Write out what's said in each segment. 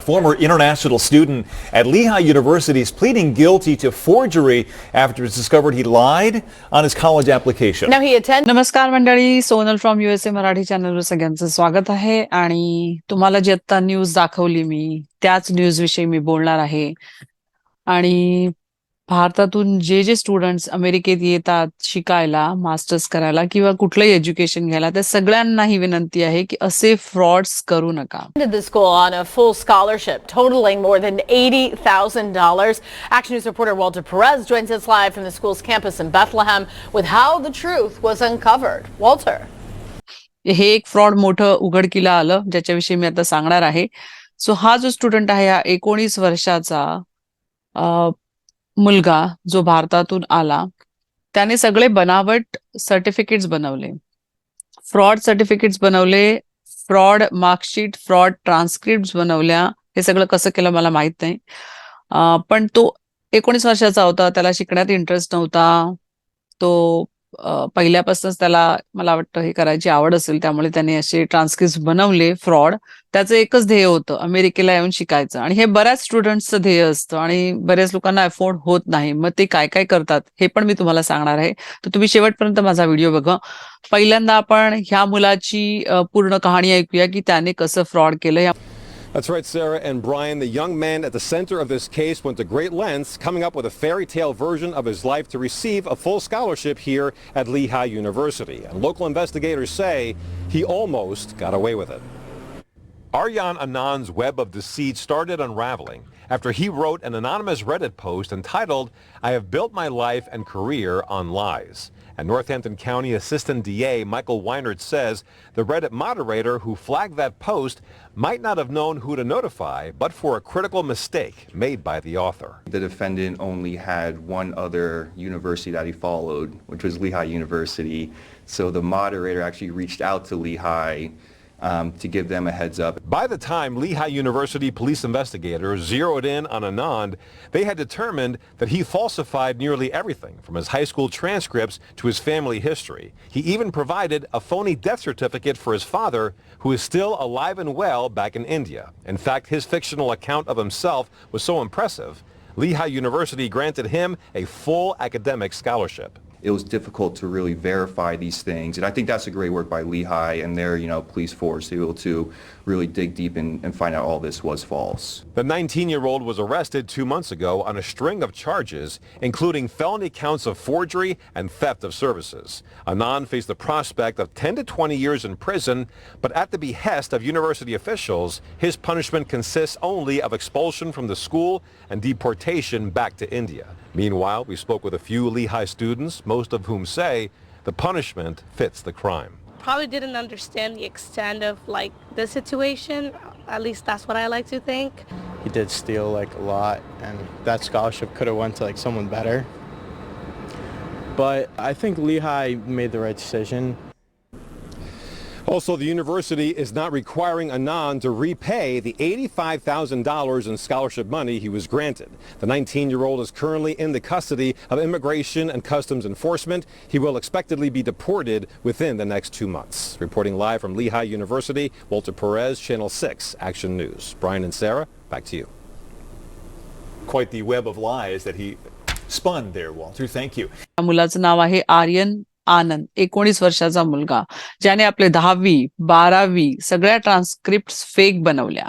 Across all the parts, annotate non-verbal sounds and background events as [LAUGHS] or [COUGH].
Former international student at Lehigh University is pleading guilty to forgery after it's discovered he lied on his college application. Now he attended नमस्कार मंडळी Sonal from USA Marathi चॅनलवर सगळ्यांचं स्वागत आहे आणि तुम्हाला जी आता न्यूज दाखवली मी त्याच न्यूज विषयी मी बोलणार आहे आणि भारतातून जे जे स्टुडंट्स अमेरिकेत येतात शिकायला मास्टर्स करायला किंवा कुठलंही एज्युकेशन घ्यायला त्या सगळ्यांनाही विनंती आहे की असे फ्रॉड्स करू नका. Full totaling more eighty thousand dollars action news Walter Perez joins us live campus in Bethlehem with how the truth was uncovered Walter हे एक फ्रॉड मोठं उघडकीला आलं ज्याच्याविषयी मी आता सांगणार आहे. सो हा जो स्टुडंट आहे हा एकोणीस वर्षाचा मुलगा जो भारतातून आला त्याने सगळे बनावट सर्टिफिकेट्स बनवले. फ्रॉड सर्टिफिकेट्स बनवले फ्रॉड मार्कशीट फ्रॉड ट्रान्सक्रिप्ट बनवल्या. हे सगळं कसं केलं मला माहीत नाही. पण तो एकोणीस वर्षाचा होता त्याला शिकण्यात इंटरेस्ट नव्हता. तो पहिल्यापासूनच त्याला मला वाटतं हे करायची आवड असेल त्यामुळे त्याने असे ट्रान्स्क्रिप्ट बनवले फ्रॉड त्याचं एकच ध्येय होतं अमेरिकेला येऊन शिकायचं. आणि हे बऱ्याच स्टुडंट्सचं ध्येय असतं आणि बऱ्याच लोकांना अफोर्ड होत नाही. मग ते काय काय करतात हे पण मी तुम्हाला सांगणार आहे. तर तुम्ही शेवटपर्यंत माझा व्हिडिओ बघा. पहिल्यांदा आपण ह्या मुलाची पूर्ण कहाणी ऐकूया की त्याने कसं फ्रॉड केलं. या That's right, Sarah and Brian. The young man at the center of this case went to great lengths, coming up with a fairy tale version of his life to receive a full scholarship here at Lehigh University. And local investigators say he almost got away with it. Aryan Anand's web of deceit started unraveling after he wrote an anonymous Reddit post entitled, I have built my life and career on lies. And Northampton County Assistant DA Michael Weinert says the Reddit moderator who flagged that post might not have known who to notify but for a critical mistake made by the author. The defendant only had one other university that he followed, which was Lehigh University. So the moderator actually reached out to Lehigh um, to give them a heads up. By the time Lehigh University police investigators zeroed in on Anand, they had determined that he falsified nearly everything from his high school transcripts to his family history. He even provided a phony death certificate for his father, who is still alive and well back in India. In fact, his fictional account of himself was so impressive, Lehigh University granted him a full academic scholarship. It was difficult to really verify these things. And I think that's a great work by Lehigh and their, you know, police force to be able to really dig deep and, and find out all this was false. The 19-year-old was arrested two months ago on a string of charges, including felony counts of forgery and theft of services. Anand faced the prospect of 10 to 20 years in prison, but at the behest of university officials, his punishment consists only of expulsion from the school and deportation back to India. Meanwhile, we spoke with a few Lehigh students, most of whom say the punishment fits the crime. probably didn't understand the extent of like the situation. At least that's what I like to think. he did steal like a lot and that scholarship could have went to like someone better but i think lehigh made the right decision Also, the university is not requiring Anand to repay the $85,000 in scholarship money he was granted. The 19-year-old is currently in the custody of Immigration and Customs Enforcement. He will expectedly be deported within the next two months. Reporting live from Lehigh University, Walter Perez, Channel 6 Action News. Brian and Sarah, back to you. Quite the web of lies that he spun there, Walter. Thank you. या मुलाचं नाव आहे आर्यन आनंद एकोणीस वर्षाचा मुलगा ज्याने आपले दहावी बारावी सगळ्या ट्रान्सक्रिप्ट फेक बनवल्या.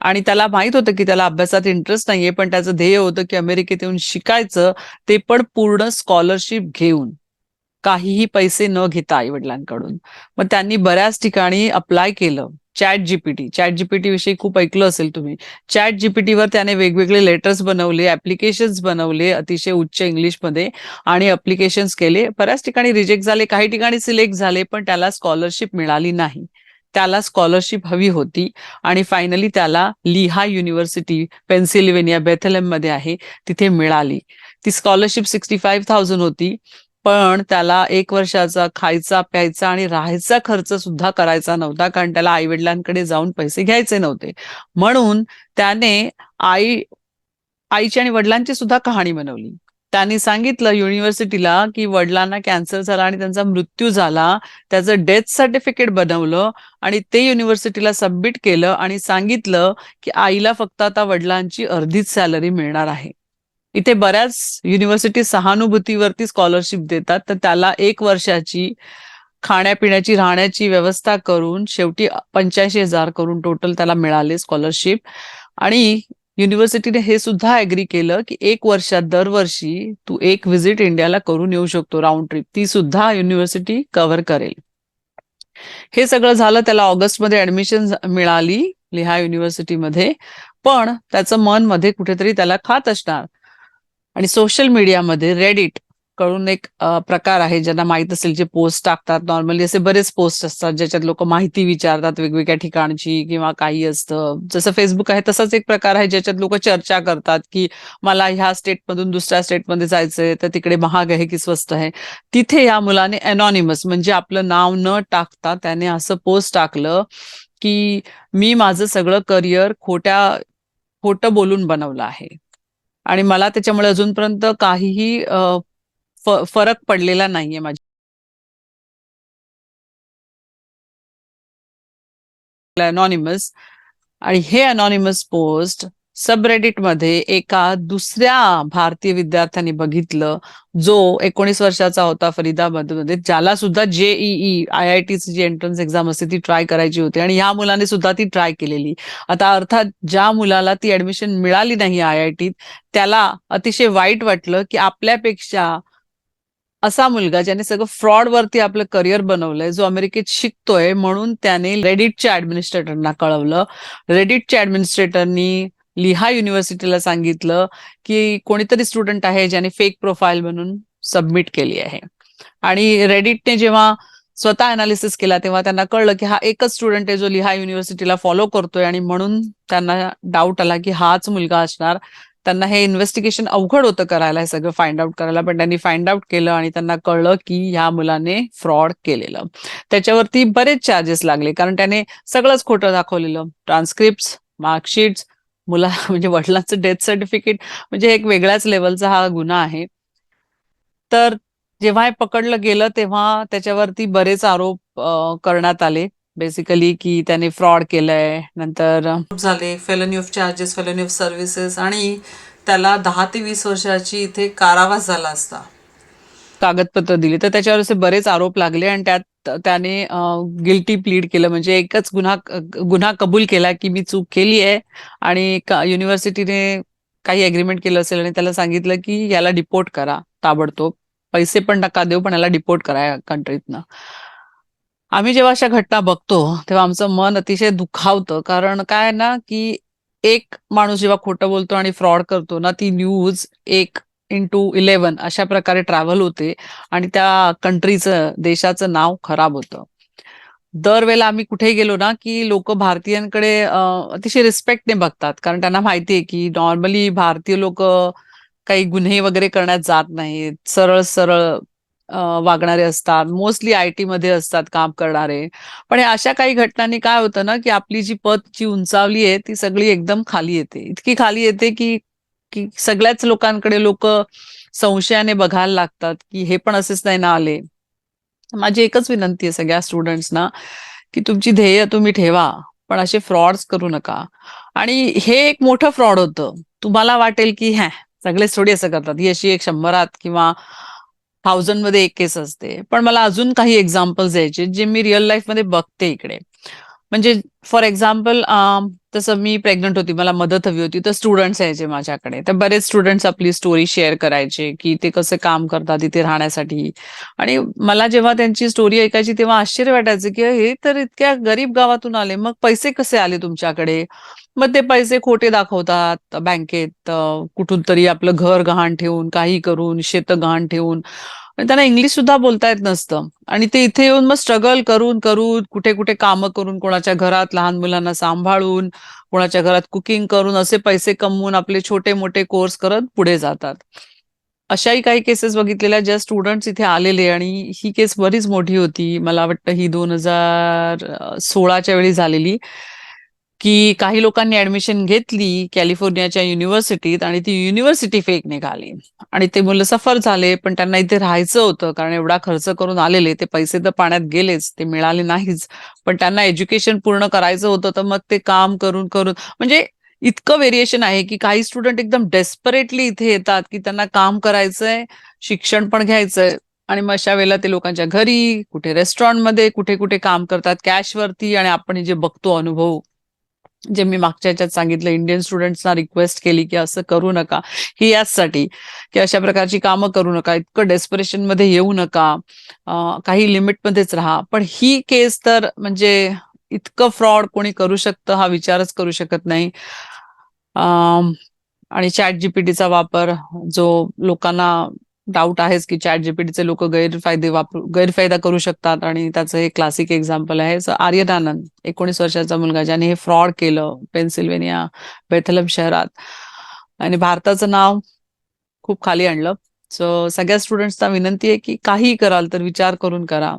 आणि त्याला माहीत होतं की त्याला अभ्यासात इंटरेस्ट नाहीये पण त्याचं ध्येय होतं की अमेरिकेत येऊन शिकायचं ते पण पूर्ण स्कॉलरशिप घेऊन. काहीही पैसे न घेता आई वडिलांकडून मग त्यांनी बऱ्याच ठिकाणी अप्लाय केलं. Chat GPT. चॅट जीपीटी विषयी खूप ऐकलं असेल तुम्ही. चॅट जीपीटीवर त्याने वेगवेगळे लेटर्स बनवले ऍप्लिकेशन्स बनवले अतिशय उच्च इंग्लिशमध्ये आणि अप्लिकेशन्स केले. बऱ्याच ठिकाणी रिजेक्ट झाले काही ठिकाणी सिलेक्ट झाले पण त्याला स्कॉलरशिप मिळाली नाही. त्याला स्कॉलरशिप हवी होती आणि फायनली त्याला लिहा युनिव्हर्सिटी पेन्सिल्वेनिया बेथलेममध्ये आहे तिथे मिळाली. ती स्कॉलरशिप सिक्स्टी फाईव्ह थाउजंड होती. पण त्याला एक वर्षाचा खायचा प्यायचा आणि राहायचा खर्च सुद्धा करायचा नव्हता कारण त्याला आई वडिलांकडे जाऊन पैसे घ्यायचे नव्हते. म्हणून त्याने आई आईची आणि वडिलांची सुद्धा कहाणी बनवली. त्यांनी सांगितलं युनिव्हर्सिटीला की वडिलांना कॅन्सर झाला आणि त्यांचा मृत्यू झाला त्याचं डेथ सर्टिफिकेट बनवलं आणि ते युनिव्हर्सिटीला सबमिट केलं आणि सांगितलं की आईला फक्त आता वडिलांची अर्धीच सॅलरी मिळणार आहे. इथे बऱ्याच युनिव्हर्सिटी सहानुभूतीवरती स्कॉलरशिप देतात. तर त्याला एक वर्षाची खाण्यापिण्याची राहण्याची व्यवस्था करून शेवटी पंच्याऐंशी हजार करून टोटल त्याला मिळाले स्कॉलरशिप आणि युनिव्हर्सिटीने हे सुद्धा ऍग्री केलं की एक वर्षात दरवर्षी तू एक व्हिजिट इंडियाला करून येऊ शकतो राऊंड ट्रिप ती सुद्धा युनिव्हर्सिटी कव्हर करेल. हे सगळं झालं त्याला ऑगस्टमध्ये ऍडमिशन मिळाली लिहा युनिव्हर्सिटीमध्ये पण त्याचं मनमध्ये कुठेतरी त्याला खात असणार. आणि सोशल मीडियामध्ये रेडिटकडून एक प्रकार आहे ज्यांना माहीत असेल जे पोस्ट टाकतात. नॉर्मली असे बरेच पोस्ट असतात ज्याच्यात लोक माहिती विचारतात वेगवेगळ्या ठिकाणची किंवा काही असतं. जसं फेसबुक आहे तसाच एक प्रकार आहे ज्याच्यात लोक चर्चा करतात की मला ह्या स्टेटमधून दुसऱ्या स्टेटमध्ये जायचंय तर तिकडे महाग आहे की स्वस्त आहे. तिथे या मुलाने अनॉनिमस म्हणजे आपलं नाव न टाकता त्याने असं पोस्ट टाकलं की मी माझं सगळं करिअर खोट्या खोटं बोलून बनवलं आहे. आणि मला त्याच्यामुळे अजूनपर्यंत काहीही फरक पडलेला नाहीये माझ्या. अनॉनिमस आणि हे अनॉनिमस पोस्ट सबरेडिटमध्ये एका दुसऱ्या भारतीय विद्यार्थ्याने बघितलं जो एकोणीस वर्षाचा होता फरीदाबादमध्ये ज्याला सुद्धा जेईई आय आय टीची जी एंट्रन्स एक्झाम असते ती ट्राय करायची होती आणि ह्या मुलाने सुद्धा ती ट्राय केलेली. आता अर्थात ज्या मुलाला ती ऍडमिशन मिळाली नाही आय आय टीत त्याला अतिशय वाईट वाटलं की आपल्यापेक्षा असा मुलगा ज्याने सगळं फ्रॉड वरती आपलं करिअर बनवलंय जो अमेरिकेत शिकतोय म्हणून त्याने रेडिटच्या ऍडमिनिस्ट्रेटरना कळवलं. रेडिटच्या ऍडमिनिस्ट्रेटरनी लिहा युनिव्हर्सिटीला सांगितलं की कोणीतरी स्टुडंट आहे ज्याने फेक प्रोफाईल म्हणून सबमिट केली आहे. आणि रेडिटने जेव्हा स्वतः अनालिसिस केला तेव्हा त्यांना कळलं की हा एकच स्टुडंट आहे जो लिहा युनिव्हर्सिटीला फॉलो करतोय आणि म्हणून त्यांना डाऊट आला की हाच मुलगा असणार. त्यांना हे इन्व्हेस्टिगेशन अवघड होतं करायला हे सगळं फाइंड आउट करायला पण त्यांनी फाइंड आउट केलं आणि त्यांना कळलं की ह्या मुलाने फ्रॉड केलेलं. त्याच्यावरती बरेच चार्जेस लागले कारण त्याने सगळंच खोटं दाखवलेलं. ट्रान्सक्रिप्ट मार्कशीट्स मुला [LAUGHS] म्हणजे वडिलांचं डेथ सर्टिफिकेट म्हणजे एक वेगळ्याच लेवलचा हा गुन्हा आहे. तर जेव्हा हे पकडलं गेलं तेव्हा त्याच्यावरती बरेच आरोप करण्यात आले. बेसिकली की त्याने फ्रॉड केलंय नंतर झाले. Felony of charges felony of services आणि त्याला दहा ते वीस वर्षाची इथे कारावास झाला असता. कागदपत्र दिली. तर त्याच्यावर असे बरेच आरोप लागले आणि त्यात त्याने गिल्टी प्लीड केलं. म्हणजे एकच गुन्हा गुन्हा कबूल केला की मी चूक केली आहे आणि युनिव्हर्सिटीने काही अग्रीमेंट केलं असेल आणि त्याला सांगितलं की याला डिपोर्ट करा ताबडतोब. पैसे पण नका देऊ पण याला डिपोर्ट करा या कंट्रीतनं आम्ही जेव्हा अशा घटना बघतो तेव्हा आमचं मन अतिशय दुखावतं. कारण काय आहे ना की एक माणूस जेव्हा खोटं बोलतो आणि फ्रॉड करतो ना ती न्यूज एक इंटू इलेव्हन अशा प्रकारे ट्रॅव्हल होते आणि त्या कंट्रीचं देशाचं नाव खराब होतं. दरवेळेला आम्ही कुठे गेलो ना की लोक भारतीयांकडे अतिशय रिस्पेक्टने बघतात. कारण त्यांना माहितीये की नॉर्मली भारतीय लोक काही गुन्हे वगैरे करण्यात जात नाहीत. सरळ सरळ वागणारे असतात. मोस्टली आय टी मध्ये असतात काम करणारे. पण अशा काही घटनांनी काय होतं ना की आपली जी पद जी उंचावली आहे ती सगळी एकदम खाली येते. इतकी खाली येते की की सगळ्याच लोकांकडे लोक संशयाने बघायला लागतात की हे पण असेच नाही ना आले. माझी एकच विनंती आहे सगळ्या स्टुडंट्सना की तुमची ध्येय तुम्ही ठेवा पण असे फ्रॉड्स करू नका. आणि हे एक मोठं फ्रॉड होतं. तुम्हाला वाटेल की हॅ सगळे थोडी असं करतात. ही अशी एक शंभरात किंवा थाउजंडमध्ये एक केस असते. पण मला अजून काही एक्झाम्पल्स द्यायचे जे मी रिअल लाईफमध्ये बघते इकडे. म्हणजे फॉर एक्झाम्पल um, तसं मी प्रेग्नंट होती मला मदत हवी होती. तर स्टुडंट्स यायचे माझ्याकडे. तर बरेच स्टुडंट्स आपली स्टोरी शेअर करायचे की ते कसं काम करतात इथे राहण्यासाठी. आणि मला जेव्हा त्यांची स्टोरी ऐकायची तेव्हा आश्चर्य वाटायचं की हे तर इतक्या गरीब गावातून आले. मग पैसे कसे आले तुमच्याकडे? मग ते पैसे खोटे दाखवतात बँकेत कुठून तरी आपलं घर गहाण ठेवून काही करून शेत गहाण ठेवून. त्यांना इंग्लिश सुद्धा बोलता येत नसतं. आणि ते इथे येऊन मग स्ट्रगल करून करून कुठे कुठे कामं करून कोणाच्या घरात लहान मुलांना सांभाळून कोणाच्या घरात कुकिंग करून असे पैसे कमवून आपले छोटे मोठे कोर्स करत पुढे जातात. अशाही काही केसेस बघितलेल्या ज्या स्टुडंट्स इथे आलेले आणि ही केस बरीच मोठी होती. मला वाटतं ही दोन हजार सोळाच्या वेळी झालेली. की काही लोकांनी ऍडमिशन घेतली कॅलिफोर्नियाच्या युनिव्हर्सिटीत आणि ती युनिव्हर्सिटी फेक निघाली. आणि ते मुलं सफर झाले पण त्यांना इथे राहायचं होतं कारण एवढा खर्च करून आलेले ते पैसे तर पाण्यात गेलेच ते मिळाले नाहीच. पण त्यांना एज्युकेशन पूर्ण करायचं होतं तर मग ते काम करून करून म्हणजे इतकं व्हेरिएशन आहे की काही स्टुडंट एकदम डेस्परेटली इथे येतात की त्यांना काम करायचंय शिक्षण पण घ्यायचंय. आणि मग अशा वेळेला ते लोकांच्या घरी कुठे रेस्टॉरंटमध्ये कुठे कुठे काम करतात कॅशवरती आणि आपण जे बघतो अनुभव जे मी मागच्या ह्याच्यात सांगितलं इंडियन स्टुडंट्सना रिक्वेस्ट केली की असं करू नका. ही याचसाठी की अशा प्रकारची कामं करू नका. इतकं डेस्परेशनमध्ये येऊ नका. काही काही लिमिटमध्येच राहा. पण ही केस तर म्हणजे इतकं फ्रॉड कोणी करू शकतं हा विचारच करू शकत नाही. आणि चॅट जीपीटीचा वापर जो लोकांना डाऊट आहेच की चॅट जीपीटीचे लोक गैरफायदे वापरू गैरफायदा करू शकतात आणि त्याचं हे क्लासिक एक्झाम्पल आहे. So, आर्यन आनंद एकोणीस वर्षाचा मुलगा ज्याने हे फ्रॉड केलं पेन्सिल्वेनिया बेथलम शहरात. आणि भारताचं नाव खूप खाली आणलं. सो सगळ्या स्टुडंट्सना विनंती आहे की काही कराल तर विचार करून करा.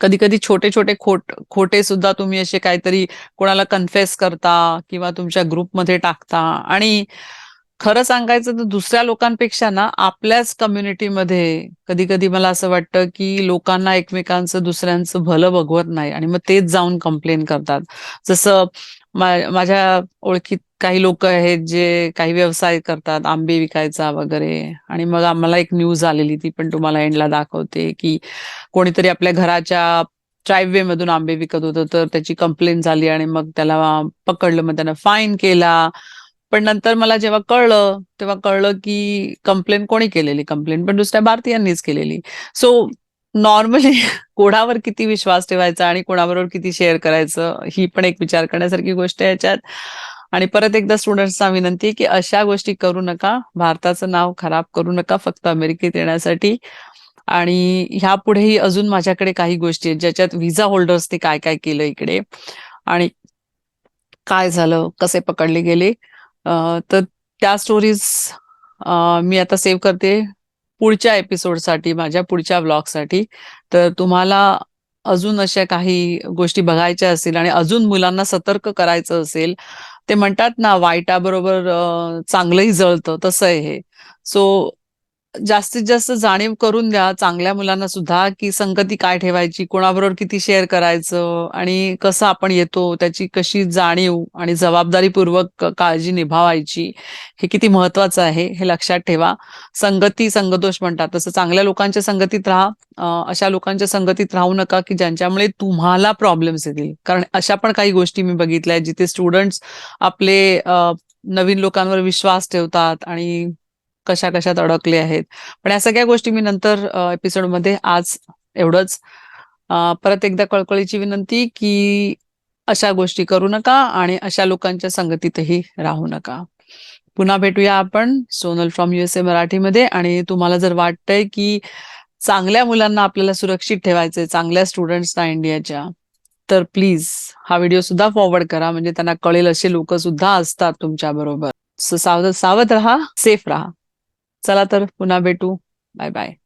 कधी कधी छोटे छोटे खोट खोटे सुद्धा तुम्ही असे काहीतरी कोणाला कन्फेस करता किंवा तुमच्या ग्रुपमध्ये टाकता. आणि खरं सांगायचं तर दुसऱ्या लोकांपेक्षा ना आपल्याच कम्युनिटीमध्ये कधी कधी मला असं वाटतं की लोकांना एकमेकांचं दुसऱ्यांचं भलं बघवत नाही आणि मग तेच जाऊन कंप्लेन करतात. जसं माझ्या ओळखीत काही लोक आहेत जे काही व्यवसाय करतात आंबे विकायचा वगैरे. आणि मग आम्हाला एक न्यूज आलेली ती पण तुम्हाला एंडला दाखवते की कोणीतरी आपल्या घराच्या ड्राईव्हवे मधून आंबे विकत होतं तर त्याची कंप्लेंट झाली आणि मग त्याला पकडलं मग त्यानं फाईन केला. पण नंतर मला जेव्हा कळलं तेव्हा कळलं की कंप्लेंट कोणी केलेली? कंप्लेंट पण दुसऱ्या भारतीयांनीच केलेली. सो नॉर्मली [LAUGHS] कोणावर किती विश्वास ठेवायचा आणि कोणाबरोबर किती शेअर करायचं ही पण एक विचार करण्यासारखी गोष्ट आहे याच्यात. आणि परत एकदा स्टुडंट्सना विनंती आहे की अशा गोष्टी करू नका. भारताचं नाव खराब करू नका फक्त अमेरिकेत येण्यासाठी. आणि ह्या पुढेही अजून माझ्याकडे काही गोष्टी आहेत ज्याच्यात व्हिसा होल्डर्सने काय काय केलं इकडे? आणि काय झालं? कसे पकडले गेले? तर त्या स्टोरीज मी आता सेव्ह करते पुढच्या एपिसोडसाठी माझ्या पुढच्या ब्लॉगसाठी तर तुम्हाला अजून अशा काही गोष्टी बघायच्या असतील आणि अजून मुलांना सतर्क करायचं असेल ते म्हणतात ना वाईटाबरोबर चांगलंही जळतं. तसं आहे हे. सो जास्तीत जास्त जाणीव करून द्या चांगल्या मुलांना सुद्धा की संगती काय ठेवायची कोणाबरोबर किती शेअर करायचं आणि कसं आपण येतो त्याची कशी जाणीव आणि जबाबदारीपूर्वक काळजी निभावायची हे किती महत्वाचं आहे हे लक्षात ठेवा. संगती संगदोष म्हणतात. तसं चांगल्या लोकांच्या संगतीत राहा अशा लोकांच्या संगतीत राहू नका की ज्यांच्यामुळे तुम्हाला प्रॉब्लेम्स येतील. कारण अशा पण काही गोष्टी मी बघितल्या आहेत जिथे स्टुडंट्स आपले नवीन लोकांवर विश्वास ठेवतात आणि कशा कशात अडकले आहेत. पण या सगळ्या गोष्टी मी नंतर एपिसोडमध्ये आज एवढंच. परत एकदा कळकळीची विनंती की अशा गोष्टी करू नका आणि अशा लोकांच्या संगतीतही राहू नका. पुन्हा भेटूया आपण सोनल फ्रॉम युएसए मराठीमध्ये आणि तुम्हाला जर वाटतंय की चांगल्या मुलांना आपल्याला सुरक्षित ठेवायचंय चांगल्या स्टुडंट्सना इंडियाच्या तर प्लीज हा व्हिडिओ सुद्धा फॉरवर्ड करा. म्हणजे त्यांना कळेल असे लोक सुद्धा असतात तुमच्या बरोबर. सावध सावध राहा सेफ राहा. चला तर पुन्हा भेटू. Bye bye.